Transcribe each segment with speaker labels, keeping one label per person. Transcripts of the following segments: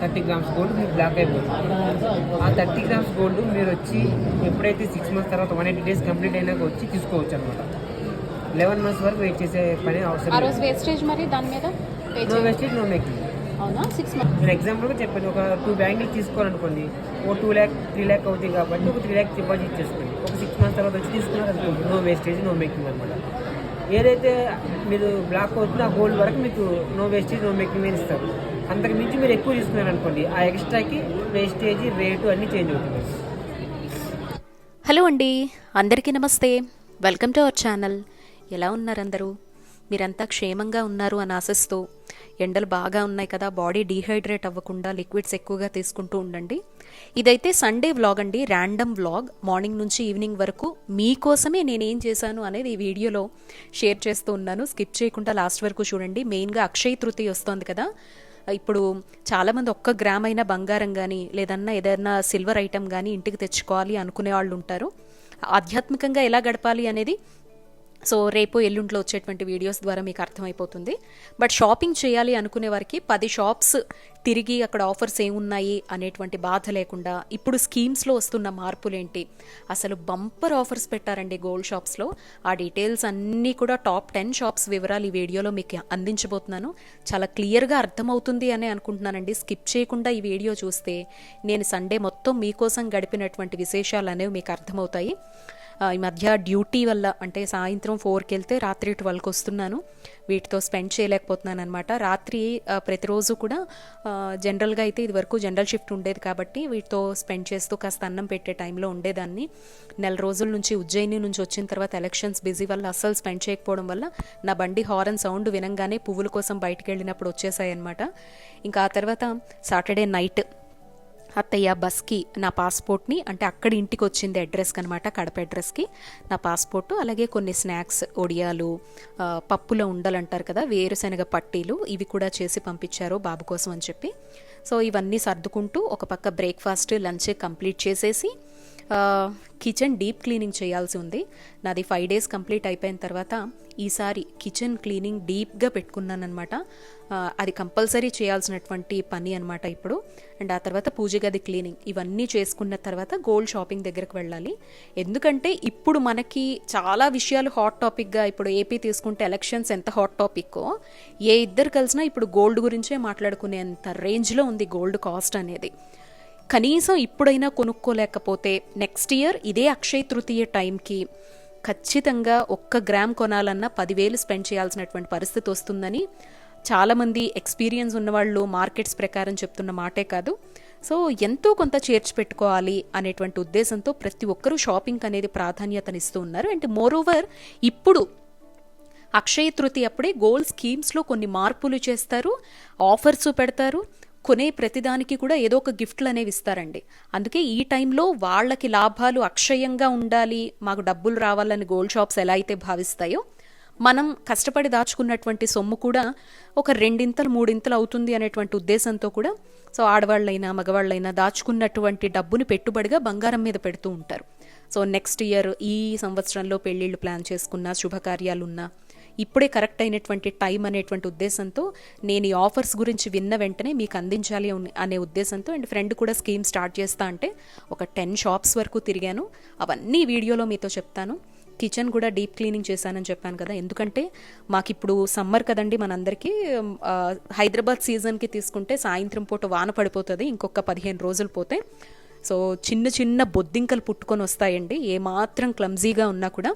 Speaker 1: Thirty grams gold మీకు block అయిపోతుంది ఆ థర్టీ గ్రామ్స్ గోల్డ్ మీరు వచ్చి ఎప్పుడైతే సిక్స్ మంత్స్ తర్వాత వన్ ఎయిటీ డేస్ కంప్లీట్ అయినాక వచ్చి తీసుకోవచ్చు అనమాట లెవెన్ మంత్స్ వరకు వెయిట్ చేసే పని అవసరం
Speaker 2: రోజు వేస్టేజ్ మరి దాని మీద?
Speaker 1: నో వేస్టేజ్ నో మేకింగ్
Speaker 2: అవునా? సిక్స్ మంత్స్
Speaker 1: నేను ఎగ్జాంపుల్గా చెప్పాను ఒక టూ బ్యాంగిల్ తీసుకోవాలనుకోండి ఓ టూ ల్యాక్ త్రీ ల్యాక్ అవుతుంది కాబట్టి ఒక త్రీ ల్యాక్ డిపాజిట్ చేసుకోండి. ఒక సిక్స్ మంత్స్ తర్వాత వచ్చి తీసుకున్నారు అనుకోండి నో వేస్టేజ్ నో మేకింగ్ అనమాట ఏదైతే మీరు బ్లాక్ అవుతుందో ఆ గోల్డ్ వరకు మీకు నో వేస్టేజ్ నో మేకింగ్ ఇస్తారు. అంతకు మించి మీరు ఎక్కువ తీసుకున్నారనుకోండి ఆ ఎక్స్ట్రాకి వేస్టేజ్ రేటు అన్నీ చేంజ్ అవుతుంది.
Speaker 3: హలో అండి అందరికీ నమస్తే. వెల్కమ్ టు అవర్ ఛానల్ ఎలా ఉన్నారు అందరూ మీరంతా క్షేమంగా ఉన్నారు అని ఆశిస్తూ ఎండలు బాగా ఉన్నాయి కదా బాడీ డీహైడ్రేట్ అవ్వకుండా లిక్విడ్స్ ఎక్కువగా తీసుకుంటూ ఉండండి. ఇదైతే సండే వ్లాగ్ అండి ర్యాండమ్ వ్లాగ్. మార్నింగ్ నుంచి ఈవినింగ్ వరకు మీకోసమే నేనేం చేశాను అనేది ఈ వీడియోలో షేర్ చేస్తూ ఉన్నాను. స్కిప్ చేయకుండా లాస్ట్ వరకు చూడండి. మెయిన్గా అక్షయ తృతీయ వస్తోంది కదా ఇప్పుడు చాలామంది ఒక్క గ్రామ్ అయినా బంగారం కానీ లేదన్నా ఏదైనా సిల్వర్ ఐటెం కానీ ఇంటికి తెచ్చుకోవాలి అనుకునే వాళ్ళు ఉంటారు. ఆధ్యాత్మికంగా ఎలా గడపాలి అనేది సో రేపు ఎల్లుంట్లో వచ్చేటువంటి వీడియోస్ ద్వారా మీకు అర్థమైపోతుంది. బట్ షాపింగ్ చేయాలి అనుకునే వారికి పది షాప్స్ తిరిగి అక్కడ ఆఫర్స్ ఏమున్నాయి అనేటువంటి బాధ లేకుండా ఇప్పుడు స్కీమ్స్లో వస్తున్న మార్పులేంటి? అసలు బంపర్ ఆఫర్స్ పెట్టారండి గోల్డ్ షాప్స్లో. ఆ డీటెయిల్స్ అన్నీ కూడా టాప్ టెన్ షాప్స్ వివరాలు ఈ వీడియోలో మీకు అందించబోతున్నాను. చాలా క్లియర్గా అర్థమవుతుంది అని అనుకుంటున్నానండి. స్కిప్ చేయకుండా ఈ వీడియో చూస్తే నేను సండే మొత్తం మీకోసం గడిపినటువంటి విశేషాలు అనేవి మీకు అర్థమవుతాయి. ఈ మధ్య డ్యూటీ వల్ల అంటే సాయంత్రం ఫోర్కి వెళ్తే రాత్రి ట్వెల్వ్కి వస్తున్నాను. వీటితో స్పెండ్ చేయలేకపోతున్నాను అనమాట రాత్రి ప్రతిరోజు కూడా జనరల్గా అయితే ఇది వరకు జనరల్ షిఫ్ట్ ఉండేది కాబట్టి వీటితో స్పెండ్ చేస్తూ కాస్త అన్నం పెట్టే టైంలో ఉండేదాన్ని. నెల రోజుల నుంచి ఉజ్జయిని నుంచి వచ్చిన తర్వాత ఎలక్షన్స్ బిజీ వల్ల అస్సలు స్పెండ్ చేయకపోవడం వల్ల నా బండి హారన్ సౌండ్ వినంగానే పువ్వుల కోసం బయటికి వెళ్ళినప్పుడు వచ్చేసాయి అనమాట ఇంకా ఆ తర్వాత సాటర్డే నైట్ అత్తయ్య బస్కి నా పాస్పోర్ట్ని అంటే అక్కడ ఇంటికి వచ్చింది అడ్రస్కి అనమాట కడప అడ్రస్కి నా పాస్పోర్టు అలాగే కొన్ని స్నాక్స్ ఒడియాలు పప్పుల పప్పులో ఉండలు అంటారు కదా వేరుశనగ పట్టీలు ఇవి కూడా చేసి పంపించారు బాబు కోసం అని చెప్పి. సో ఇవన్నీ సర్దుకుంటూ ఒక పక్క బ్రేక్ఫాస్ట్ లంచ్ కంప్లీట్ చేసేసి కిచెన్ డీప్ క్లీనింగ్ చేయాల్సి ఉంది. నాది ఫైవ్ డేస్ కంప్లీట్ అయిపోయిన తర్వాత ఈసారి కిచెన్ క్లీనింగ్ డీప్గా పెట్టుకున్నాను అనమాట అది కంపల్సరీ చేయాల్సినటువంటి పని అనమాట ఇప్పుడు. అండ్ ఆ తర్వాత పూజ గది క్లీనింగ్ ఇవన్నీ చేసుకున్న తర్వాత గోల్డ్ షాపింగ్ దగ్గరకు వెళ్ళాలి. ఎందుకంటే ఇప్పుడు మనకి చాలా విషయాలు హాట్ టాపిక్గా ఇప్పుడు ఏపీ తీసుకుంటే ఎలక్షన్స్ ఎంత హాట్ టాపిక్కో ఏ ఇద్దరు కలిసినా ఇప్పుడు గోల్డ్ గురించే మాట్లాడుకునేంత రేంజ్లో ఉంది గోల్డ్ కాస్ట్ అనేది. కనీసం ఇప్పుడైనా కొనుక్కోలేకపోతే నెక్స్ట్ ఇయర్ ఇదే అక్షయ తృతీయ టైంకి. ఖచ్చితంగా ఒక్క గ్రామ్ కొనాలన్నా పదివేలు స్పెండ్ చేయాల్సినటువంటి పరిస్థితి వస్తుందని చాలామంది ఎక్స్పీరియన్స్ ఉన్నవాళ్ళు మార్కెట్స్ ప్రకారం చెప్తున్న మాటే కాదు. సో ఎంతో కొంత చేర్చి పెట్టుకోవాలి అనేటువంటి ఉద్దేశంతో ప్రతి ఒక్కరూ షాపింగ్ అనేది ప్రాధాన్యతనిస్తూ ఉన్నారు. అండ్ మోరోవర్ ఇప్పుడు అక్షయ తృతీయ అప్పుడే గోల్డ్ స్కీమ్స్లో కొన్ని మార్పులు చేస్తారు ఆఫర్స్ పెడతారు. కొనే ప్రతిదానికి కూడా ఏదో ఒక గిఫ్ట్లు అనేవి ఇస్తారండి. అందుకే ఈ టైంలో వాళ్ళకి లాభాలు అక్షయంగా ఉండాలి మాకు డబ్బులు రావాలని గోల్డ్ షాప్స్ ఎలా అయితే భావిస్తాయో మనం కష్టపడి దాచుకున్నటువంటి సొమ్ము కూడా ఒక రెండింతలు మూడింతలు అవుతుంది అనేటువంటి ఉద్దేశంతో కూడా సో ఆడవాళ్ళైనా మగవాళ్ళైనా దాచుకున్నటువంటి డబ్బుని పెట్టుబడిగా బంగారం మీద పెడుతూ ఉంటారు. సో నెక్స్ట్ ఇయర్ ఈ సంవత్సరంలో పెళ్ళిళ్ళు ప్లాన్ చేసుకున్న శుభకార్యాలున్నా ఇప్పుడే కరెక్ట్ అయినటువంటి టైం అనేటువంటి ఉద్దేశంతో నేను ఈ ఆఫర్స్ గురించి విన్న వెంటనే మీకు అందించాలి అనే ఉద్దేశంతో అండ్ ఫ్రెండ్ కూడా స్కీమ్ స్టార్ట్ చేస్తా అంటే ఒక టెన్ షాప్స్ వరకు తిరిగాను. అవన్నీ వీడియోలో మీతో చెప్తాను. కిచెన్ కూడా డీప్ క్లీనింగ్ చేశానని చెప్పాను కదా. ఎందుకంటే మాకు ఇప్పుడు సమ్మర్ కదండి మనందరికీ హైదరాబాద్ సీజన్కి తీసుకుంటే సాయంత్రం పూట వాన పడిపోతుంది ఇంకొక పదిహేను రోజులు పోతే. సో చిన్న చిన్న బొద్దింకలు పుట్టుకొని వస్తాయండి. ఏమాత్రం క్లమ్జీగా ఉన్నా కూడా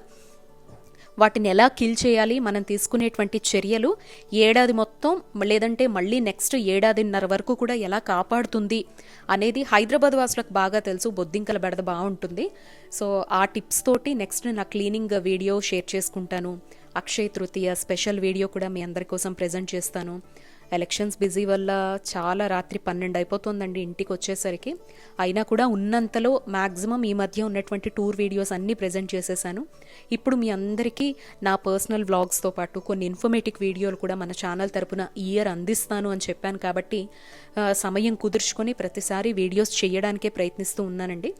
Speaker 3: వాటిని ఎలా కిల్ చేయాలి మనం తీసుకునేటువంటి చర్యలు ఏడాది మొత్తం లేదంటే మళ్ళీ నెక్స్ట్ ఏడాదిన్నర వరకు కూడా ఎలా కాపాడుతుంది అనేది హైదరాబాద్ వాసులకు బాగా తెలుసు బొద్దింకల బెడద బాగుంటుంది. సో ఆ టిప్స్ తోటి నెక్స్ట్ నా క్లీనింగ్ వీడియో షేర్ చేసుకుంటాను. అక్షయ తృతీయ స్పెషల్ వీడియో కూడా మీ అందరి కోసం ప్రజెంట్ చేస్తాను. ఎలక్షన్స్ బిజీ వల్ల చాలా రాత్రి పన్నెండు అయిపోతుందండి ఇంటికి వచ్చేసరికి. అయినా కూడా ఉన్నంతలో మ్యాక్సిమం ఈ మధ్య ఉన్నటువంటి టూర్ వీడియోస్ అన్నీ ప్రజెంట్ చేసేసాను. ఇప్పుడు మీ అందరికీ నా పర్సనల్ వ్లాగ్స్తో పాటు కొన్ని ఇన్ఫర్మేటివ్ వీడియోలు కూడా మన ఛానల్ తరపున ఇయర్ అందిస్తాను అని చెప్పాను కాబట్టి సమయం కుదుర్చుకొని ప్రతిసారి వీడియోస్ చేయడానికే ప్రయత్నిస్తూ ఉన్నానండి.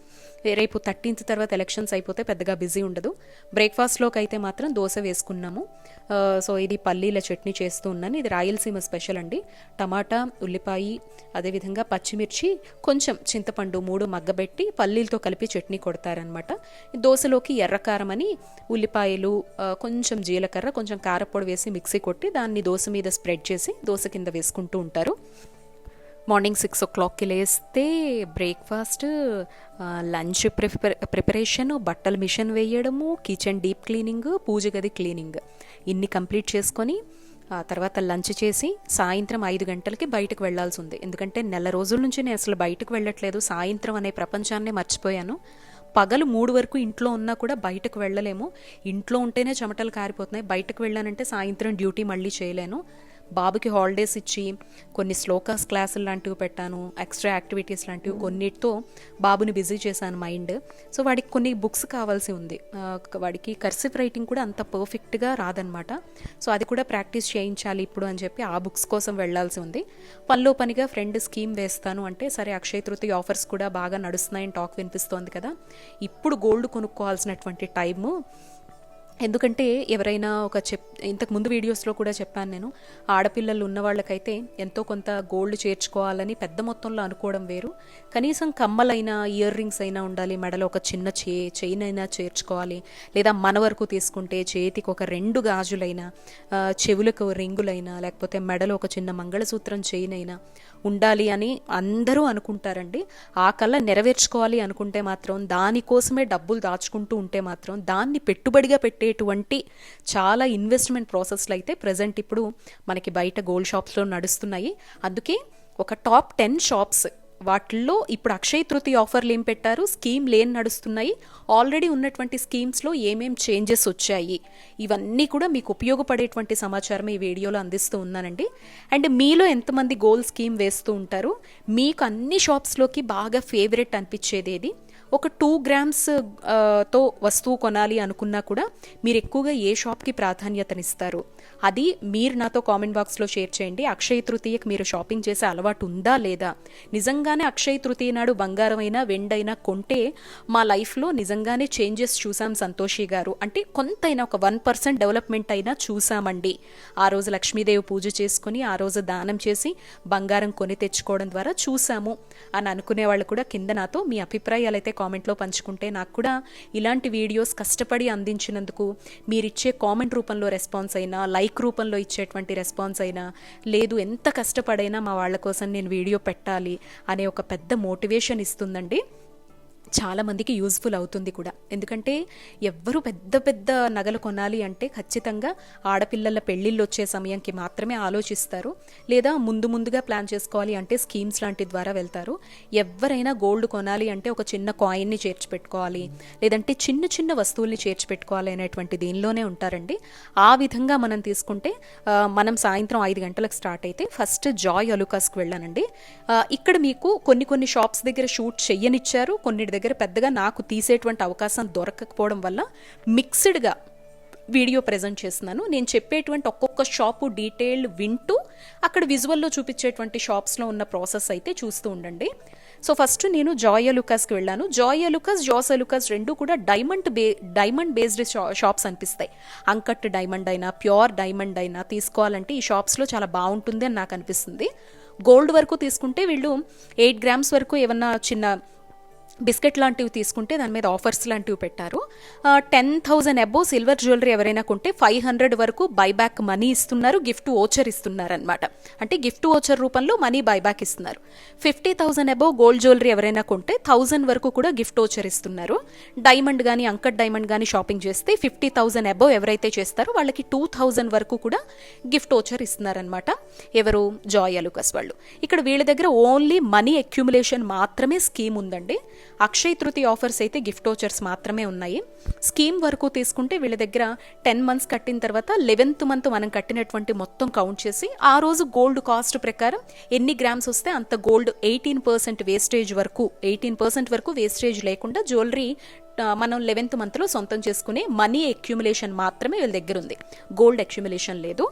Speaker 3: రేపు థర్టీన్త్ తర్వాత ఎలక్షన్స్ అయిపోతే పెద్దగా బిజీ ఉండదు. బ్రేక్ఫాస్ట్లోకి అయితే మాత్రం దోశ వేసుకున్నాము. సో ఇది పల్లీల చట్నీ చేస్తూ ఉన్నాను. ఇది రాయలసీమ స్పెషల్ అండి. టమాటా ఉల్లిపాయ అదేవిధంగా పచ్చిమిర్చి కొంచెం చింతపండు మూడు మగ్గబెట్టి పల్లీలతో కలిపి చట్నీ కొడతారనమాట దోశలోకి ఎర్రకారం అని ఉల్లిపాయలు కొంచెం జీలకర్ర కొంచెం కారపొడి వేసి మిక్సీ కొట్టి దాన్ని దోశ మీద స్ప్రెడ్ చేసి దోశ కింద వేసుకుంటూ ఉంటారు. మార్నింగ్ సిక్స్ ఓ క్లాక్కి లేస్తే బ్రేక్ఫాస్ట్ లంచ్ ప్రిపరే ప్రిపరేషన్ బట్టల మిషన్ వేయడము కిచెన్ డీప్ క్లీనింగ్ పూజ గది క్లీనింగ్ ఇన్ని కంప్లీట్ చేసుకొని ఆ తర్వాత లంచ్ చేసి సాయంత్రం ఐదు గంటలకి బయటకు వెళ్ళాల్సి ఉంది. ఎందుకంటే నెల రోజుల నుంచి నేను అసలు బయటకు వెళ్ళట్లేదు. సాయంత్రం అనే ప్రపంచాన్నే మర్చిపోయాను. పగలు మూడు వరకు ఇంట్లో ఉన్నా కూడా బయటకు వెళ్ళలేము. ఇంట్లో ఉంటేనే చెమటలు కారిపోతున్నాయి. బయటకు వెళ్ళానంటే సాయంత్రం డ్యూటీ మళ్ళీ చేయలేను. బాబుకి హాలిడేస్ ఇచ్చి కొన్ని స్లోకాస్ క్లాసులు లాంటివి పెట్టాను ఎక్స్ట్రా యాక్టివిటీస్ లాంటివి కొన్నిటితో బాబుని బిజీ చేశాను మైండ్ సో వాడికి కొన్ని బుక్స్ కావాల్సి ఉంది. వాడికి కర్సివ్ రైటింగ్ కూడా అంత పర్ఫెక్ట్గా రాదనమాట సో అది కూడా ప్రాక్టీస్ చేయించాలి ఇప్పుడు అని చెప్పి ఆ బుక్స్ కోసం వెళ్ళాల్సి ఉంది. పనిలో పనిగా ఫ్రెండ్ స్కీమ్ వేస్తాను అంటే సరే అక్షయ తృతీయ ఆఫర్స్ కూడా బాగా నడుస్తున్నాయని టాక్ వినిపిస్తోంది కదా. ఇప్పుడు గోల్డ్ కొనుక్కోవాల్సినటువంటి టైము ఎందుకంటే ఎవరైనా ఒక చెప్ ఇంతకు ముందు వీడియోస్లో కూడా చెప్పాను నేను ఆడపిల్లలు ఉన్న వాళ్ళకైతే ఎంతో కొంత గోల్డ్ చేర్చుకోవాలని పెద్ద మొత్తంలో అనుకోవడం వేరు. కనీసం కమ్మలైనా ఇయర్ రింగ్స్ అయినా ఉండాలి. మెడలో ఒక చిన్న చే చైన్ అయినా చేర్చుకోవాలి. లేదా మన వరకు తీసుకుంటే చేతికి ఒక రెండు గాజులైనా చెవులకు రింగులైనా లేకపోతే మెడలో ఒక చిన్న మంగళసూత్రం చైన్ అయినా ఉండాలి అని అందరూ అనుకుంటారండి. ఆ కళ నెరవేర్చుకోవాలి అనుకుంటే మాత్రం దానికోసమే డబ్బులు దాచుకుంటూ ఉంటే మాత్రం దాన్ని పెట్టుబడిగా పెట్టేటువంటి చాలా ఇన్వెస్ట్మెంట్ ప్రాసెస్లు అయితే ప్రజెంట్ ఇప్పుడు మనకి బయట గోల్డ్ షాప్స్లో నడుస్తున్నాయి. అందుకే ఒక టాప్ టెన్ షాప్స్ వాటిల్లో ఇప్పుడు అక్షయ తృతీయ ఆఫర్లు ఏం పెట్టారు? స్కీమ్ లేని నడుస్తున్నాయి. ఆల్రెడీ ఉన్నటువంటి స్కీమ్స్లో ఏమేం చేంజెస్ వచ్చాయి? ఇవన్నీ కూడా మీకు ఉపయోగపడేటువంటి సమాచారం ఈ వీడియోలో అందిస్తూ ఉన్నానండి. అండ్ మీలో ఎంతమంది గోల్ స్కీమ్ వేస్తూ ఉంటారు? మీకు అన్ని షాప్స్లోకి బాగా ఫేవరెట్ అనిపించేది ఏది? ఒక టూ గ్రామ్స్తో వస్తువు కొనాలి అనుకున్నా కూడా మీరు ఎక్కువగా ఏ షాప్కి ప్రాధాన్యతనిస్తారు అది మీరు నాతో కామెంట్ బాక్స్లో షేర్ చేయండి. అక్షయ తృతీయకి మీరు షాపింగ్ చేసే అలవాటు ఉందా లేదా? నిజంగానే అక్షయ తృతీయ నాడు బంగారం అయినా వెండైనా కొంటే మా లైఫ్లో నిజంగానే చేంజెస్ చూసాం సంతోషి గారు. అంటే కొంతైనా ఒక వన్ పర్సెంట్ డెవలప్మెంట్ అయినా చూసామండి. ఆ రోజు లక్ష్మీదేవి పూజ చేసుకుని ఆ రోజు దానం చేసి బంగారం కొని తెచ్చుకోవడం ద్వారా చూసాము. అని అనుకునే వాళ్ళు కూడా కింద నాతో మీ అభిప్రాయాలు అయితే కామెంట్లో పంచుకుంటే నాకు కూడా ఇలాంటి వీడియోస్ కష్టపడి అందించినందుకు మీరిచ్చే కామెంట్ రూపంలో రెస్పాన్స్ అయినా లైక్ రూపంలో ఇచ్చేటువంటి రెస్పాన్స్ అయినా లేదు ఎంత కష్టపడైనా మా వాళ్ళ కోసం నేను వీడియో పెట్టాలి అనే ఒక పెద్ద మోటివేషన్ ఇస్తుందండి. చాలామందికి యూజ్ఫుల్ అవుతుంది కూడా. ఎందుకంటే ఎవ్వరు పెద్ద పెద్ద నగలు కొనాలి అంటే ఖచ్చితంగా ఆడపిల్లల పెళ్ళిళ్ళు వచ్చే సమయంకి మాత్రమే ఆలోచిస్తారు. లేదా ముందు ముందుగా ప్లాన్ చేసుకోవాలి అంటే స్కీమ్స్ లాంటి ద్వారా వెళ్తారు. ఎవరైనా గోల్డ్ కొనాలి అంటే ఒక చిన్న కాయిన్ని చేర్చి పెట్టుకోవాలి లేదంటే చిన్న చిన్న వస్తువుల్ని చేర్చిపెట్టుకోవాలి అనేటువంటి దీనిలోనే ఉంటారండి. ఆ విధంగా మనం తీసుకుంటే మనం సాయంత్రం ఐదు గంటలకు స్టార్ట్ అయితే ఫస్ట్ జాయ్ అలుకాస్కి వెళ్ళానండి. ఇక్కడ మీకు కొన్ని కొన్ని షాప్స్ దగ్గర షూట్ చెయ్యనిచ్చారు కొన్నిటి దగ్గర దగ్గర పెద్దగా నాకు తీసేటువంటి అవకాశం దొరకకపోవడం వల్ల మిక్స్డ్గా వీడియో ప్రజెంట్ చేస్తున్నాను. నేను చెప్పేటువంటి ఒక్కొక్క షాపు డీటెయిల్డ్ వింటూ అక్కడ విజువల్లో చూపించేటువంటి షాప్స్లో ఉన్న ప్రాసెస్ అయితే చూస్తూ ఉండండి. సో ఫస్ట్ నేను జాయ్ అలుకాస్కి వెళ్ళాను. జాయ్ అలుకాస్ జాస్ అలుకాస్ రెండు కూడా డైమండ్ బే డైమండ్ బేస్డ్ షాప్స్ అనిపిస్తాయి. అంకట్ డైమండ్ అయినా ప్యూర్ డైమండ్ అయినా తీసుకోవాలంటే ఈ షాప్స్లో చాలా బాగుంటుంది అని నాకు అనిపిస్తుంది. గోల్డ్ వరకు తీసుకుంటే వీళ్ళు ఎయిట్ గ్రామ్స్ వరకు ఏమన్నా చిన్న బిస్కెట్ లాంటివి తీసుకుంటే దాని మీద ఆఫర్స్ లాంటివి పెట్టారు. Ten thousand above silver jewellery ఎవరైనా కొంటే ఫైవ్ హండ్రెడ్ వరకు బైబ్యాక్ మనీ ఇస్తున్నారు గిఫ్ట్ ఓచర్ ఇస్తున్నారు అనమాట అంటే గిఫ్ట్ ఓచర్ రూపంలో మనీ బైబ్యాక్ ఇస్తున్నారు. Fifty thousand above gold jewellery ఎవరైనా కొంటే థౌజండ్ వరకు కూడా గిఫ్ట్ ఓచర్ ఇస్తున్నారు. డైమండ్ కానీ అంకట్ డైమండ్ కానీ షాపింగ్ చేస్తే ఫిఫ్టీ థౌసండ్ అబోవ్ ఎవరైతే చేస్తారో వాళ్ళకి టూ థౌజండ్ వరకు కూడా గిఫ్ట్ ఓచర్ ఇస్తున్నారనమాట ఎవరు? జాయ్ అలుకస్ వాళ్ళు. ఇక్కడ వీళ్ళ దగ్గర ఓన్లీ మనీ అక్యుములేషన్ మాత్రమే స్కీమ్ ఉందండి. అక్షయ్ తృతీయ ఆఫర్స్ అయితే గిఫ్ట్ ఓచర్స్ మాత్రమే ఉన్నాయి. స్కీమ్ వరకు తీసుకుంటే వీళ్ళ దగ్గర టెన్ మంత్స్ కట్టిన తర్వాత లెవెన్త్ మంత్ మనం కట్టినటువంటి మొత్తం కౌంట్ చేసి ఆ రోజు గోల్డ్ కాస్ట్ ప్రకారం ఎన్ని గ్రామ్స్ వస్తే అంత గోల్డ్ ఎయిటీన్ పర్సెంట్ వేస్టేజ్ వరకు ఎయిటీన్ పర్సెంట్ వరకు వేస్టేజ్ లేకుండా జ్యువెలరీ మనం లెవెన్త్ మంత్లో సొంతం చేసుకునే మనీ అక్యుములేషన్ మాత్రమే వీళ్ళ దగ్గర ఉంది. గోల్డ్ అక్యుములేషన్ లేదు.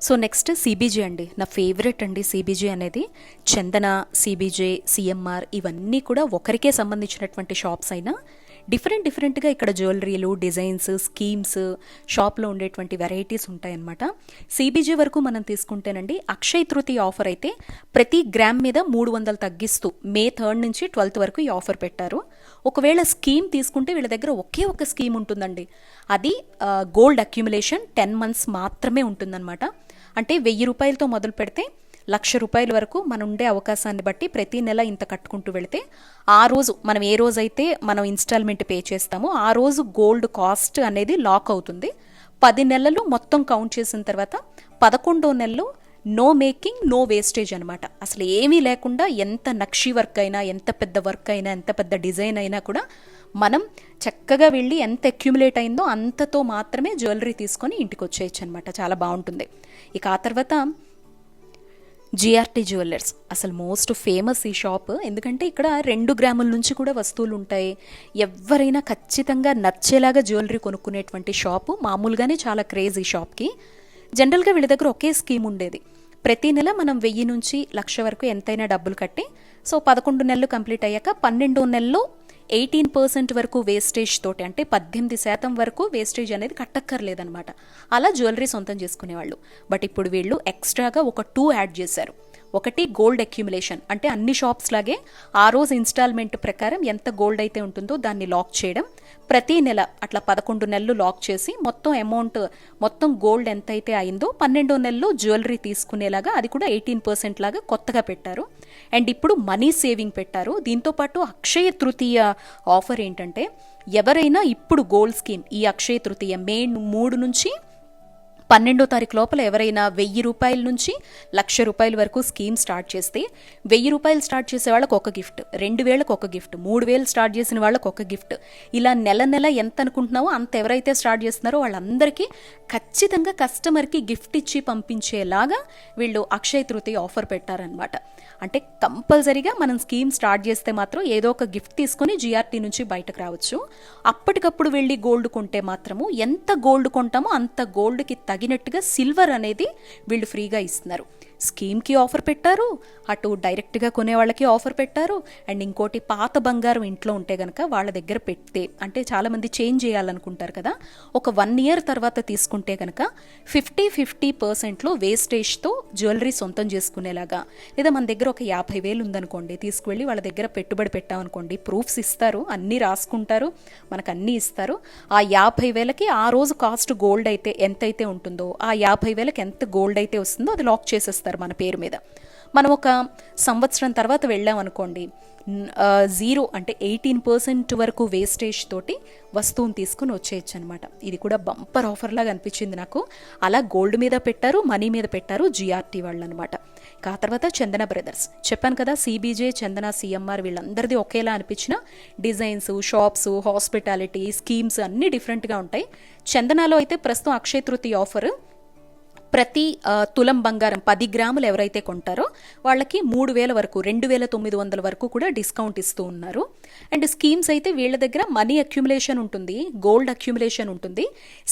Speaker 3: సో నెక్స్ట్ సిబిజే అండి. నా ఫేవరెట్ అండి సిబిజే అనేది. చందన సిబిజే సిఎంఆర్ ఇవన్నీ కూడా ఒకరికే సంబంధించినటువంటి షాప్స్ అయినా డిఫరెంట్ డిఫరెంట్గా ఇక్కడ జ్యువెలరీలు డిజైన్స్ స్కీమ్స్ షాప్లో ఉండేటువంటి వెరైటీస్ ఉంటాయన్నమాట. సిబిజే వరకు మనం తీసుకుంటేనండి అక్షయ్ తృతీయ ఆఫర్ అయితే ప్రతి గ్రామ్ మీద మూడు వందలు తగ్గిస్తూ మే థర్డ్ నుంచి ట్వెల్త్ వరకు ఈ ఆఫర్ పెట్టారు. ఒకవేళ స్కీమ్ తీసుకుంటే వీళ్ళ దగ్గర ఒకే ఒక స్కీమ్ ఉంటుందండి. అది గోల్డ్ అక్యుములేషన్ టెన్ మంత్స్ మాత్రమే ఉంటుందన్నమాట. అంటే వెయ్యి రూపాయలతో మొదలు పెడితే లక్ష రూపాయల వరకు మనం ఉండే అవకాశాన్ని బట్టి ప్రతి నెల ఇంత కట్టుకుంటూ వెళితే ఆ రోజు మనం ఏ రోజైతే మనం ఇన్స్టాల్మెంట్ పే చేస్తామో ఆ రోజు గోల్డ్ కాస్ట్ అనేది లాక్ అవుతుంది. పది నెలలు మొత్తం కౌంట్ చేసిన తర్వాత పదకొండో నెలలో నో మేకింగ్ నో వేస్టేజ్ అనమాట అసలు ఏమీ లేకుండా ఎంత నక్షి వర్క్ అయినా ఎంత పెద్ద వర్క్ అయినా ఎంత పెద్ద డిజైన్ అయినా కూడా మనం చక్కగా వెళ్ళి ఎంత అక్యుములేట్ అయిందో అంతతో మాత్రమే జ్యువెలరీ తీసుకొని ఇంటికి వచ్చేయచ్చు అనమాట చాలా బాగుంటుంది. ఇక ఆ తర్వాత జిఆర్టీ జ్యువెలర్స్ అసలు మోస్ట్ ఫేమస్ ఈ షాప్ ఎందుకంటే ఇక్కడ రెండు గ్రాముల నుంచి కూడా వస్తువులు ఉంటాయి. ఎవరైనా ఖచ్చితంగా నచ్చేలాగా జ్యువెలరీ కొనుక్కునేటువంటి షాపు మామూలుగానే చాలా క్రేజ్ ఈ షాప్కి జనరల్గా వీళ్ళ దగ్గర ఒకే స్కీమ్ ఉండేది. ప్రతి నెల మనం వెయ్యి నుంచి లక్ష వరకు ఎంతైనా డబ్బులు కట్టి సో పదకొండు నెలలు కంప్లీట్ అయ్యాక పన్నెండో నెలలో ఎయిటీన్ పర్సెంట్ వరకు వేస్టేజ్ తోటి అంటే పద్దెనిమిది శాతం వరకు వేస్టేజ్ అనేది కట్టక్కర్లేదనమాట అలా జ్యువెలరీ సొంతం చేసుకునేవాళ్ళు. బట్ ఇప్పుడు వీళ్ళు ఎక్స్ట్రాగా ఒక టూ యాడ్ చేశారు. ఒకటి గోల్డ్ అక్యుములేషన్. అంటే అన్ని షాప్స్ లాగే ఆ రోజు ఇన్స్టాల్మెంట్ ప్రకారం ఎంత గోల్డ్ అయితే ఉంటుందో దాన్ని లాక్ చేయడం. ప్రతి నెల అట్లా పదకొండు నెలలు లాక్ చేసి మొత్తం అమౌంట్ మొత్తం గోల్డ్ ఎంత అయితే అయిందో పన్నెండో నెలలో జ్యువెలరీ తీసుకునేలాగా అది కూడా ఎయిటీన్ పర్సెంట్ లాగా కొత్తగా పెట్టారు. అండ్ ఇప్పుడు మనీ సేవింగ్ పెట్టారు. దీంతో పాటు అక్షయ తృతీయ ఆఫర్ ఏంటంటే ఎవరైనా ఇప్పుడు గోల్డ్ స్కీమ్ ఈ అక్షయ తృతీయ మే మూడు నుంచి పన్నెండో తారీఖు లోపల ఎవరైనా వెయ్యి రూపాయల నుంచి లక్ష రూపాయల వరకు స్కీమ్ స్టార్ట్ చేస్తే వెయ్యి రూపాయలు స్టార్ట్ చేసే వాళ్ళకి ఒక గిఫ్ట్ రెండు వేలకు ఒక గిఫ్ట్ మూడు వేలు స్టార్ట్ చేసిన వాళ్ళకి ఒక గిఫ్ట్. ఇలా నెల నెల ఎంత అనుకుంటున్నావో అంత ఎవరైతే స్టార్ట్ చేస్తున్నారో వాళ్ళందరికీ ఖచ్చితంగా కస్టమర్కి గిఫ్ట్ ఇచ్చి పంపించేలాగా వీళ్ళు అక్షయ తృతీయ ఆఫర్ పెట్టారనమాట అంటే కంపల్సరీగా మనం స్కీమ్ స్టార్ట్ చేస్తే మాత్రం ఏదో ఒక గిఫ్ట్ తీసుకొని జిఆర్టీ నుంచి బయటకు రావచ్చు. అప్పటికప్పుడు వెళ్ళి గోల్డ్ కొంటే మాత్రము ఎంత గోల్డ్ కొంటామో అంత గోల్డ్కి తగినట్టుగా సిల్వర్ అనేది వీళ్ళు ఫ్రీగా ఇస్తున్నారు. స్కీమ్కి ఆఫర్ పెట్టారు అటు డైరెక్ట్గా కొనే వాళ్ళకి ఆఫర్ పెట్టారు అండ్ ఇంకోటి పాత బంగారం ఇంట్లో ఉంటే గనక వాళ్ళ దగ్గర పెడితే అంటే చాలామంది చేంజ్ చేయాలనుకుంటారు కదా ఒక వన్ ఇయర్ తర్వాత తీసుకుంటే గనక ఫిఫ్టీ ఫిఫ్టీ పర్సెంట్లో వేస్టేజ్తో జ్యువెలరీ సొంతం చేసుకునేలాగా. లేదా మన దగ్గర ఒక యాభై వేలు ఉందనుకోండి తీసుకువెళ్ళి వాళ్ళ దగ్గర పెట్టుబడి పెట్టామనుకోండి ప్రూఫ్స్ ఇస్తారు అన్నీ రాసుకుంటారు మనకు అన్నీ ఇస్తారు. ఆ యాభై వేలకి ఆ రోజు కాస్ట్ గోల్డ్ అయితే ఎంతైతే ఉంటుందో ఆ యాభై వేలకి ఎంత గోల్డ్ అయితే వస్తుందో అది లాక్ చేసేస్తారు. మన పేరు మీద. మనం ఒక సంవత్సరం తర్వాత వెళ్ళాం అనుకోండి జీరో అంటే ఎయిటీన్ పర్సెంట్ వరకు వేస్టేజ్ తోటి వస్తువుని తీసుకుని వచ్చేయచ్చు అనమాట ఇది కూడా బంపర్ ఆఫర్ లాగా అనిపించింది నాకు. అలా గోల్డ్ మీద పెట్టారు మనీ మీద పెట్టారు జిఆర్టీ వాళ్ళు అనమాట ఆ తర్వాత చందన బ్రదర్స్. చెప్పాను కదా సిబిజే చందన సిఎంఆర్ వీళ్ళందరిది ఒకేలా అనిపించిన డిజైన్స్ షాప్స్ హాస్పిటాలిటీ స్కీమ్స్ అన్నీ డిఫరెంట్గా ఉంటాయి. చందనాలో అయితే ప్రస్తుతం అక్షయ తృతీయ ఆఫర్ ప్రతి తులం బంగారం పది గ్రాములు ఎవరైతే కొంటారో వాళ్ళకి మూడు వేల వరకు రెండు వేల తొమ్మిది వందల వరకు కూడా డిస్కౌంట్ ఇస్తూ ఉన్నారు. అండ్ స్కీమ్స్ అయితే వీళ్ళ దగ్గర మనీ అక్యుములేషన్ ఉంటుంది గోల్డ్ అక్యుములేషన్ ఉంటుంది.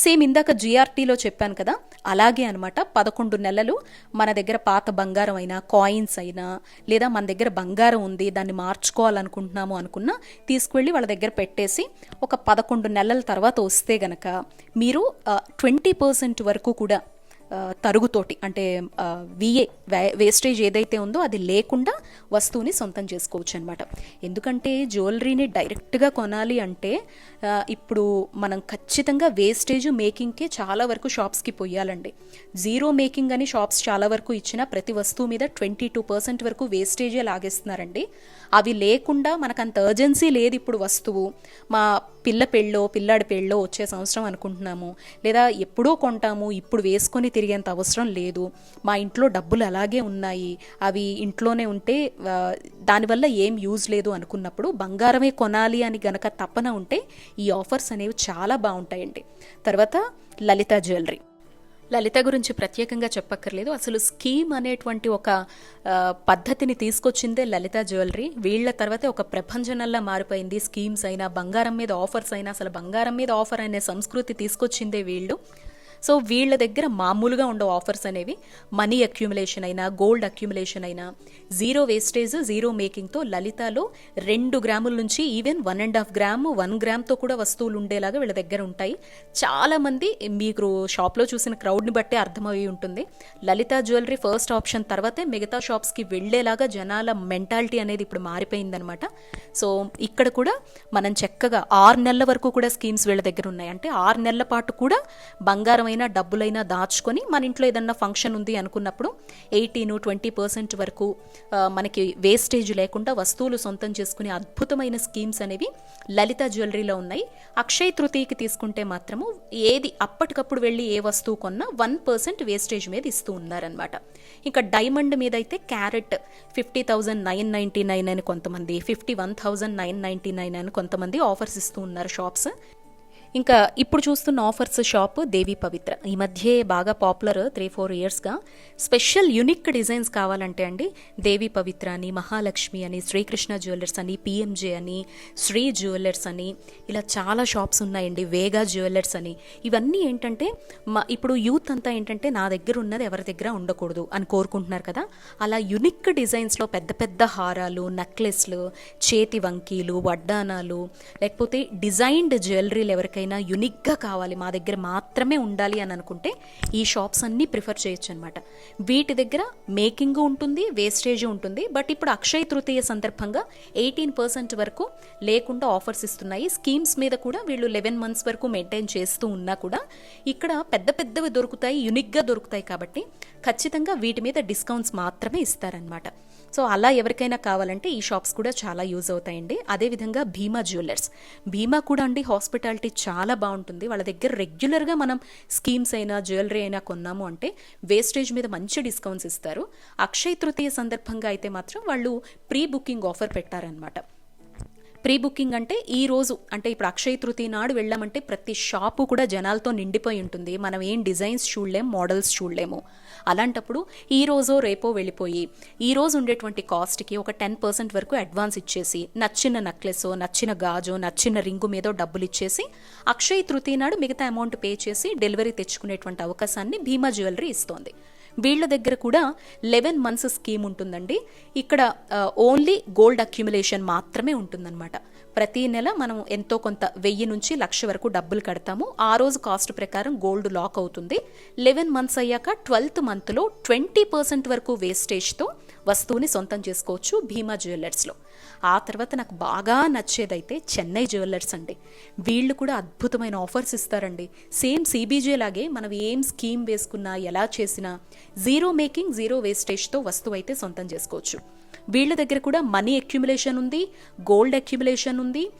Speaker 3: సేమ్ ఇందాక జిఆర్టీలో చెప్పాను కదా అలాగే అనమాట పదకొండు నెలలు మన దగ్గర పాత బంగారం అయినా కాయిన్స్ అయినా లేదా మన దగ్గర బంగారం ఉంది దాన్ని మార్చుకోవాలనుకుంటున్నాము అనుకున్నా తీసుకువెళ్ళి వాళ్ళ దగ్గర పెట్టేసి ఒక పదకొండు నెలల తర్వాత వస్తే గనక మీరు ట్వంటీ పర్సెంట్ వరకు కూడా తరుగుతోటి అంటే విఏ వేస్టేజ్ ఏదైతే ఉందో అది లేకుండా వస్తువుని సొంతం చేసుకోవచ్చు అనమాట ఎందుకంటే జ్యువెలరీని డైరెక్ట్గా కొనాలి అంటే ఇప్పుడు మనం ఖచ్చితంగా వేస్టేజ్ మేకింగ్కే చాలా వరకు షాప్స్కి పోయాలండి జీరో మేకింగ్ అని షాప్స్ చాలా వరకు ఇచ్చిన ప్రతి వస్తువు మీద ట్వంటీ టూ పర్సెంట్ వరకు వేస్టేజే లాగేస్తున్నారండి. అవి లేకుండా మనకు అంత అర్జెన్సీ లేదు ఇప్పుడు వస్తువు. మా పిల్ల పెళ్ళో పిల్లాడి పెళ్ళో వచ్చే సంవత్సరం అనుకుంటున్నాము. లేదా ఎప్పుడో కొంటాము ఇప్పుడు వేసుకొని తిరిగేంత అవసరం లేదు. మా ఇంట్లో డబ్బులు అలాగే ఉన్నాయి. అవి ఇంట్లోనే ఉంటే దానివల్ల ఏం యూజ్ లేదు అనుకున్నప్పుడు బంగారమే కొనాలి అని గనక తపన ఉంటే ఈ ఆఫర్స్ అనేవి చాలా బాగుంటాయండి. తర్వాత లలిత జ్యువెలరీ. లలిత గురించి ప్రత్యేకంగా చెప్పక్కర్లేదు. అసలు స్కీమ్ అనేటువంటి ఒక పద్ధతిని తీసుకొచ్చిందే లలిత జ్యువెలరీ. వీళ్ళ తర్వాత ఒక ప్రపంచనల్లా మారిపోయింది స్కీమ్స్ అయినా బంగారం మీద ఆఫర్స్ అయినా అసలు బంగారం మీద ఆఫర్ అనే సంస్కృతి తీసుకొచ్చిందే వీళ్ళు. సో వీళ్ళ దగ్గర మామూలుగా ఉండే ఆఫర్స్ అనేవి. మనీ అక్యుములేషన్ అయినా గోల్డ్ అక్యుములేషన్ అయినా జీరో వేస్టేజ్ జీరో మేకింగ్తో లలితాలో రెండు గ్రాముల నుంచి even one and half gram one గ్రామ్తో కూడా వస్తువులు ఉండేలాగా వీళ్ళ దగ్గర ఉంటాయి. చాలామంది మీకు షాప్లో చూసిన క్రౌడ్ని బట్టే అర్థమయ్యి ఉంటుంది. లలిత జ్యువెలరీ ఫస్ట్ ఆప్షన్ తర్వాతే మిగతా షాప్స్కి వెళ్ళేలాగా జనాల మెంటాలిటీ అనేది ఇప్పుడు మారిపోయిందనమాట. సో ఇక్కడ కూడా మనం చక్కగా ఆరు నెలల వరకు కూడా స్కీమ్స్ వీళ్ళ దగ్గర ఉన్నాయి. అంటే ఆరు నెలల పాటు కూడా బంగారం అయినా డబ్బులైనా దాచుకొని మన ఇంట్లో ఏదన్నా ఫంక్షన్ ఉంది అనుకున్నప్పుడు ఎయిటీన్ ట్వంటీ పర్సెంట్ వరకు మనకి వేస్టేజ్ లేకుండా వస్తువులు సొంతం చేసుకునే అద్భుతమైన స్కీమ్స్ అనేవి లలిత జ్యువెలరీలో ఉన్నాయి. అక్షయ తృతీయకి తీసుకుంటే మాత్రము ఏది అప్పటికప్పుడు వెళ్ళి ఏ వస్తువు కొన్నా వన్ పర్సెంట్ వేస్టేజ్ మీద ఇస్తూ ఉన్నారనమాట ఇంకా డైమండ్ మీద అయితే carat fifty thousand nine ninety nine అని కొంతమంది fifty one thousand nine ninety nine అని కొంతమంది ఆఫర్స్ ఇస్తూ ఉన్నారు షాప్స్ ఇంకా ఇప్పుడు చూస్తున్న ఆఫర్స్ షాప్ దేవి పవిత్ర. ఈ మధ్యే బాగా పాపులర్ త్రీ ఫోర్ ఇయర్స్గా స్పెషల్ యునిక్ డిజైన్స్ కావాలంటే అండి దేవి పవిత్ర అని మహాలక్ష్మి అని శ్రీకృష్ణ జ్యువెలర్స్ అని పిఎంజే అని శ్రీ జ్యువెలర్స్ అని ఇలా చాలా షాప్స్ ఉన్నాయండి వేగా జ్యువెలర్స్ అని. ఇవన్నీ ఏంటంటే మా ఇప్పుడు యూత్ అంతా ఏంటంటే నా దగ్గర ఉన్నది ఎవరి దగ్గర ఉండకూడదు అని కోరుకుంటున్నారు కదా. అలా యునిక్ డిజైన్స్లో పెద్ద పెద్ద హారాలు నెక్లెస్లు చేతి వంకీలు వడ్డానాలు లేకపోతే డిజైన్డ్ జ్యువెలరీలు ఎవరికైనా యునిక్గా కావాలి మా దగ్గర మాత్రమే ఉండాలి అని అనుకుంటే ఈ షాప్స్ అన్నీ ప్రిఫర్ చేయొచ్చు అనమాట వీటి దగ్గర మేకింగ్ ఉంటుంది వేస్టేజ్ ఉంటుంది బట్ ఇప్పుడు అక్షయ తృతీయ సందర్భంగా ఎయిటీన్ పర్సెంట్ వరకు లేకుండా ఆఫర్స్ ఇస్తున్నాయి. స్కీమ్స్ మీద కూడా వీళ్ళు లెవెన్ మంత్స్ వరకు మెయింటైన్ చేస్తూ ఉన్నా కూడా ఇక్కడ పెద్ద పెద్దవి దొరుకుతాయి యునిక్గా దొరుకుతాయి కాబట్టి ఖచ్చితంగా వీటి మీద డిస్కౌంట్స్ మాత్రమే ఇస్తారనమాట సో అలా ఎవరికైనా కావాలంటే ఈ షాప్స్ కూడా చాలా యూజ్ అవుతాయండి. అదేవిధంగా భీమా జ్యువెలర్స్. భీమా కూడా అండి హాస్పిటాలిటీ చాలా బాగుంటుంది. వాళ్ళ దగ్గర రెగ్యులర్గా మనం స్కీమ్స్ అయినా జ్యువెలరీ అయినా కొన్నాము అంటే వేస్టేజ్ మీద మంచి డిస్కౌంట్స్ ఇస్తారు. అక్షయ తృతీయ సందర్భంగా అయితే మాత్రం వాళ్ళు ప్రీ బుకింగ్ ఆఫర్ పెట్టారనమాట ప్రీ బుకింగ్ అంటే ఈ రోజు అంటే ఇప్పుడు అక్షయ తృతీయ నాడు వెళ్ళామంటే ప్రతి షాపు కూడా జనాలతో నిండిపోయి ఉంటుంది. మనం ఏం డిజైన్స్ చూడలేం మోడల్స్ చూడలేము. అలాంటప్పుడు ఈ రోజో రేపో వెళ్ళిపోయి ఈ రోజు ఉండేటువంటి కాస్ట్కి ఒక టెన్ పర్సెంట్ వరకు అడ్వాన్స్ ఇచ్చేసి నచ్చిన నెక్లెస్ నచ్చిన గాజు నచ్చిన రింగు మీద డబ్బులు ఇచ్చేసి అక్షయ తృతీయ నాడు మిగతా అమౌంట్ పే చేసి డెలివరీ తెచ్చుకునేటువంటి అవకాశాన్ని భీమా జ్యువెలరీ ఇస్తోంది. వీళ్ళ దగ్గర కూడా లెవెన్ మంత్స్ స్కీమ్ ఉంటుందండి. ఇక్కడ ఓన్లీ గోల్డ్ అక్యుములేషన్ మాత్రమే ఉంటుందన్నమాట. ప్రతి నెల మనం ఎంతో కొంత వెయ్యి నుంచి లక్ష వరకు డబ్బులు కడతాము. ఆ రోజు కాస్ట్ ప్రకారం గోల్డ్ లాక్ అవుతుంది. లెవెన్ మంత్స్ అయ్యాక ట్వెల్త్ మంత్లో ట్వంటీ పర్సెంట్ వరకు వేస్టేజ్తో వస్తువుని సొంతం చేసుకోవచ్చు భీమా జ్యువెలర్స్లో. ఆ తర్వాత నాకు బాగా నచ్చేదైతే చెన్నై జ్యువెలర్స్ అండి. వీళ్ళు కూడా అద్భుతమైన ఆఫర్స్ ఇస్తారండి. సేమ్ సిబీజే లాగే మనం ఏం స్కీమ్ వేసుకున్నా ఎలా చేసినా జీరో మేకింగ్ జీరో వేస్టేజ్తో వస్తువు అయితే సొంతం చేసుకోవచ్చు. వీళ్ళ దగ్గర కూడా మనీ అక్యుములేషన్ ఉంది గోల్డ్ అక్యుములేషన్ ఉంది.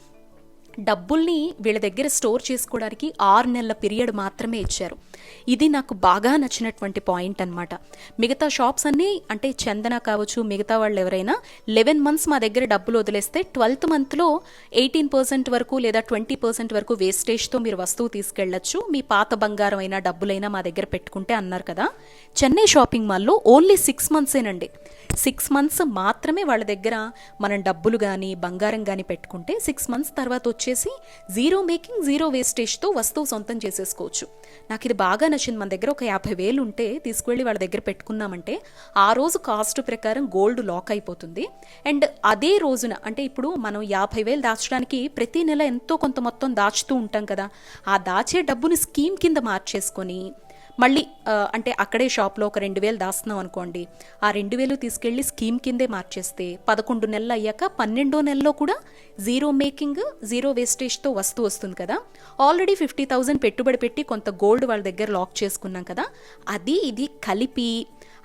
Speaker 3: డబ్బుల్ని వీళ్ళ దగ్గర స్టోర్ చేసుకోవడానికి ఆరు నెలల పీరియడ్ మాత్రమే ఇచ్చారు. ఇది నాకు బాగా నచ్చినటువంటి పాయింట్ అన్నమాట. మిగతా షాప్స్ అన్నీ అంటే చందన కావచ్చు మిగతా వాళ్ళు ఎవరైనా లెవెన్ మంత్స్ మా దగ్గర డబ్బులు వదిలేస్తే ట్వెల్త్ మంత్లో ఎయిటీన్ పర్సెంట్ వరకు లేదా ట్వంటీ పర్సెంట్ వరకు వేస్టేజ్తో మీరు వస్తువు తీసుకెళ్ళొచ్చు మీ పాత బంగారం అయినా డబ్బులైనా మా దగ్గర పెట్టుకుంటే అన్నారు కదా. చెన్నై షాపింగ్ మాల్లో ఓన్లీ సిక్స్ మంత్సేనండి. సిక్స్ మంత్స్ మాత్రమే వాళ్ళ దగ్గర మనం డబ్బులు కానీ బంగారం కానీ పెట్టుకుంటే సిక్స్ మంత్స్ తర్వాత వచ్చేసి జీరో మేకింగ్ జీరో వేస్టేజ్తో వస్తువు సొంతం చేసేసుకోవచ్చు. నాకు ఇది బాగా నచ్చింది మన దగ్గర ఒక యాభై వేలు ఉంటే తీసుకువెళ్ళి వాళ్ళ దగ్గర పెట్టుకున్నామంటే ఆ రోజు కాస్ట్ ప్రకారం గోల్డ్ లాక్ అయిపోతుంది. అండ్ అదే రోజున అంటే ఇప్పుడు మనం యాభై వేలు దాచడానికి ప్రతి నెల ఎంతో కొంత మొత్తం దాచుతూ ఉంటాం కదా ఆ దాచే డబ్బుని స్కీమ్ కింద మార్చేసుకొని మళ్ళీ అంటే అక్కడే షాప్లో ఒక రెండు వేలు దాస్తున్నాం అనుకోండి. ఆ రెండు వేలు తీసుకెళ్ళి స్కీమ్ కిందే మార్చేస్తే పదకొండు నెలలు అయ్యాక పన్నెండో నెలలో కూడా జీరో మేకింగ్ జీరో వేస్టేజ్తో వస్తూ వస్తుంది కదా. ఆల్రెడీ ఫిఫ్టీ థౌజండ్ పెట్టుబడి పెట్టి కొంత గోల్డ్ వాళ్ళ దగ్గర లాక్ చేసుకున్నాం కదా. అది ఇది కలిపి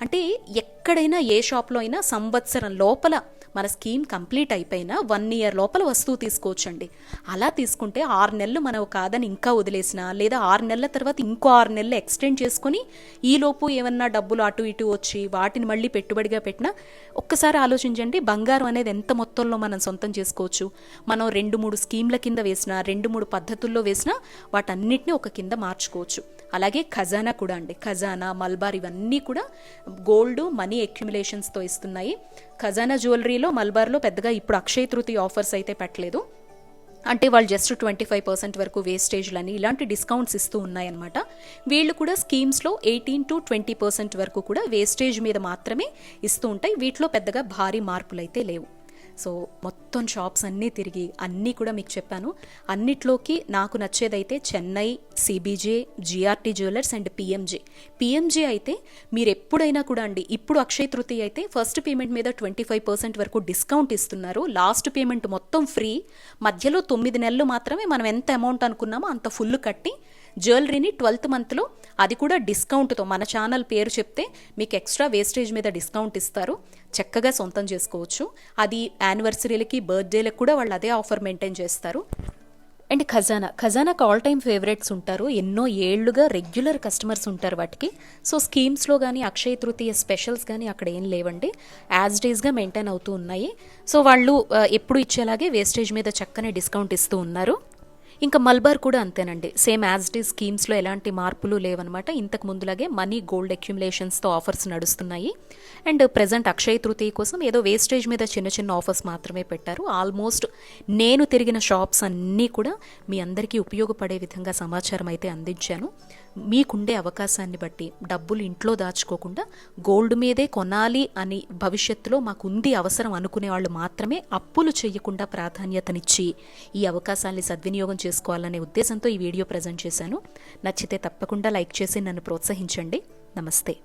Speaker 3: అంటే ఎక్కడైనా ఏ షాప్లో అయినా సంవత్సరం లోపల మన స్కీమ్ కంప్లీట్ అయిపోయినా వన్ ఇయర్ లోపల వస్తువు తీసుకోవచ్చండి. అలా తీసుకుంటే ఆరు నెలలు మనం కాదని ఇంకా వదిలేసినా లేదా ఆరు నెలల తర్వాత ఇంకో ఆరు నెలలు ఎక్స్టెండ్ చేసుకొని ఈలోపు ఏమన్నా డబ్బులు అటు ఇటు వచ్చి వాటిని మళ్ళీ పెట్టుబడిగా పెట్టినా ఒక్కసారి ఆలోచించండి బంగారం అనేది ఎంత మొత్తంలో మనం సొంతం చేసుకోవచ్చు. మనం రెండు మూడు స్కీమ్ల కింద వేసినా రెండు మూడు పద్ధతుల్లో వేసినా వాటన్నిటిని ఒక కింద మార్చుకోవచ్చు. అలాగే ఖజానా కూడా అండి. ఖజానా మల్బార్ ఇవన్నీ కూడా గోల్డ్ మనీ అక్యుములేషన్స్తో ఇస్తున్నాయి. ఖజానా జ్యువెలరీలో మల్బార్లో పెద్దగా ఇప్పుడు అక్షయ తృతీయ ఆఫర్స్ అయితే పెట్టలేదు. అంటే వాళ్ళు జస్ట్ ట్వంటీ ఫైవ్ పర్సెంట్ వరకు వేస్టేజ్లని ఇలాంటి డిస్కౌంట్స్ ఇస్తూ ఉన్నాయన్నమాట. వీళ్ళు కూడా స్కీమ్స్లో ఎయిటీన్ టు ట్వంటీ పర్సెంట్ వరకు కూడా వేస్టేజ్ మీద మాత్రమే ఇస్తూ ఉంటాయి. వీటిలో పెద్దగా భారీ మార్పులు అయితే లేవు. సో మొత్తం షాప్స్ అన్నీ తిరిగి అన్నీ కూడా మీకు చెప్పాను. అన్నిట్లోకి నాకు నచ్చేదైతే Chennai CBJ GRT jewellers and PMJ PMJ అయితే మీరు ఎప్పుడైనా కూడా అండి ఇప్పుడు అక్షయ తృతీయ అయితే ఫస్ట్ పేమెంట్ మీద ట్వంటీ ఫైవ్ పర్సెంట్ వరకు డిస్కౌంట్ ఇస్తున్నారు. లాస్ట్ పేమెంట్ మొత్తం ఫ్రీ మధ్యలో తొమ్మిది నెలలు మాత్రమే మనం ఎంత అమౌంట్ అనుకున్నామో అంత ఫుల్ కట్టి జ్యువెలరీని ట్వెల్త్ మంత్లో అది కూడా డిస్కౌంట్తో మన ఛానల్ పేరు చెప్తే మీకు ఎక్స్ట్రా వేస్టేజ్ మీద డిస్కౌంట్ ఇస్తారు. చక్కగా సొంతం చేసుకోవచ్చు. అది యానివర్సరీలకి బర్త్డేలకు కూడా వాళ్ళు అదే ఆఫర్ మెయింటైన్ చేస్తారు. అండ్ ఖజానా ఖజానాకు ఆల్ టైమ్ ఫేవరెట్స్ ఉంటారు. ఎన్నో ఏళ్ళుగా రెగ్యులర్ కస్టమర్స్ ఉంటారు వాటికి. సో స్కీమ్స్లో కానీ అక్షయ తృతీయ స్పెషల్స్ కానీ అక్కడ ఏం లేవండి. యాజ్ డేస్గా మెయింటైన్ అవుతూ ఉన్నాయి. సో వాళ్ళు ఎప్పుడు ఇచ్చేలాగే వేస్టేజ్ మీద చక్కనే డిస్కౌంట్ ఇస్తూ ఉన్నారు. ఇంకా మల్బార్ కూడా అంతేనండి. సేమ్ యాజ్ ఇట్ స్కీమ్స్లో ఎలాంటి మార్పులు లేవనమాట. ఇంతకు ముందులాగే మనీ గోల్డ్ అక్యుములేషన్స్తో ఆఫర్స్ నడుస్తున్నాయి. అండ్ ప్రజెంట్ అక్షయ తృతీయ కోసం ఏదో వేస్టేజ్ మీద చిన్న చిన్న ఆఫర్స్ మాత్రమే పెట్టారు. ఆల్మోస్ట్ నేను తిరిగిన షాప్స్ అన్నీ కూడా మీ అందరికీ ఉపయోగపడే విధంగా సమాచారం అయితే అందించాను. మీకుండే అవకాశాన్ని బట్టి డబ్బులు ఇంట్లో దాచుకోకుండా గోల్డ్ మీదే కొనాలి అని భవిష్యత్తులో మాకు ఉంది అవసరం అనుకునే వాళ్ళు మాత్రమే అప్పులు చేయకుండా ప్రాధాన్యతనిచ్చి ఈ అవకాశాన్ని సద్వినియోగం చేసుకోవాలనే ఉద్దేశంతో ఈ వీడియో ప్రజెంట్ చేశాను. నచ్చితే తప్పకుండా లైక్ చేసి నన్ను ప్రోత్సహించండి. నమస్తే.